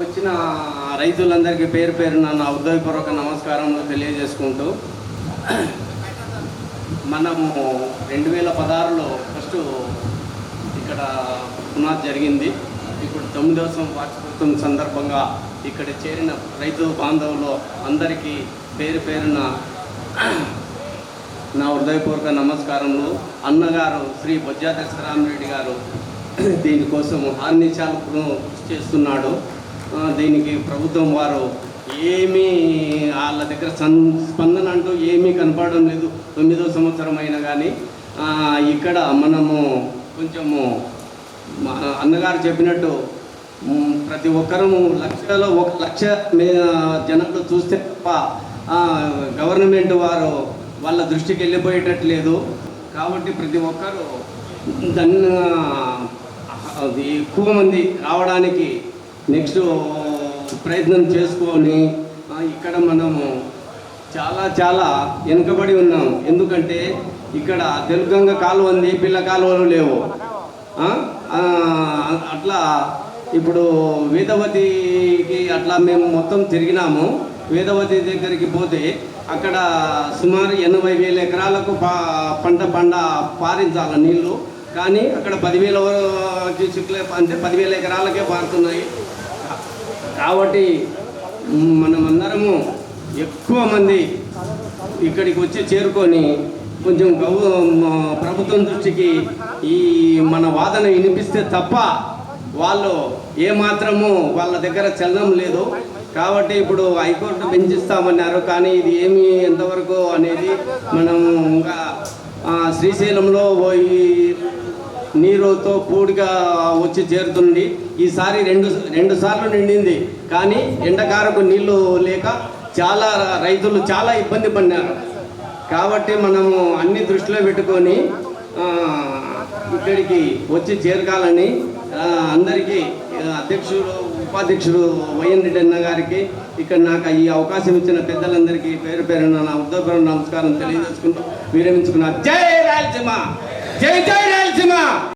వచ్చిన రైతులందరికీ పేరు పేరున నా ఉదయపూర్వక నమస్కారంలో తెలియజేసుకుంటూ మనము రెండు వేల పదహారులో ఫస్ట్ ఇక్కడ పునాది జరిగింది. ఇప్పుడు తొమ్మిదవ సం- వార్షికోత్సవం సందర్భంగా ఇక్కడ చేరిన రైతు బాంధవులు అందరికీ పేరు పేరున నా హృదయపూర్వక నమస్కారములు. అన్నగారు శ్రీ బొజ్జా దశరామరెడ్డి గారు దీనికోసం హార్నిచాలు కృషి చేస్తున్నాడు. దీనికి ప్రభుత్వం వారు ఏమీ వాళ్ళ దగ్గర సన్ స్పందన అంటూ ఏమీ కనపడడం లేదు. తొమ్మిదో సంవత్సరం అయినా కానీ ఇక్కడ మనము కొంచెము అన్నగారు చెప్పినట్టు ప్రతి ఒక్కరము లక్షలో ఒక లక్ష మే- జనాలు చూస్తే తప్ప గవర్నమెంట్ వారు వాళ్ళ దృష్టికి వెళ్ళిపోయేటట్లేదు కాబట్టి ప్రతి ఒక్కరు దాన్ని అది ఎక్కువ మంది రావడానికి నెక్స్ట్ ప్రయత్నం చేసుకొని ఇక్కడ మనము చాలా చాలా వెనుకబడి ఉన్నాం. ఎందుకంటే ఇక్కడ తెలుగంగ కాలువ ఉంది పిల్ల కాలువలు లేవు. అట్లా ఇప్పుడు వేదవతికి అట్లా మేము మొత్తం తిరిగినాము. వేదవతి దగ్గరికి పోతే అక్కడ సుమారు ఎనభై వేల ఎకరాలకు పా పంట పండ పారించాలి నీళ్ళు. కానీ అక్కడ పదివేల క్యూసిక్లే అంటే పదివేల ఎకరాలకే పారుతున్నాయి. కాబట్టి మనమందరము ఎక్కువ మంది ఇక్కడికి వచ్చి చేరుకొని కొంచెం గౌ ప్రభుత్వం దృష్టికి ఈ మన వాదన వినిపిస్తే తప్ప వాళ్ళు ఏమాత్రము వాళ్ళ దగ్గర చలనం లేదు. కాబట్టి ఇప్పుడు హైకోర్టు పెంచిస్తామన్నారు కానీ ఇది ఏమి ఎంతవరకు అనేది మనం ఇంకా శ్రీశైలంలో పోయి నీరుతో పూడిగా వచ్చి చేరుతుంది ఈసారి రెండు రెండు సార్లు నిండింది. కానీ ఎండకారకు నీళ్ళు లేక చాలా రైతులు చాలా ఇబ్బంది పడినారు. కాబట్టి మనము అన్ని దృష్టిలో పెట్టుకొని ఇక్కడికి వచ్చి చేరకాలని అందరికీ అధ్యక్షుడు ఉపాధ్యక్షుడు వైఎన్ రెడ్డి అన్న గారికి ఇక్కడ నాకు ఈ అవకాశం ఇచ్చిన పెద్దలందరికీ పేరు పేరున నా ఉద్యోగ నమస్కారం తెలియజేసుకుంటూ విరమించుకున్నా. జై రాయలసీమ! జై జై రాయలసీమ!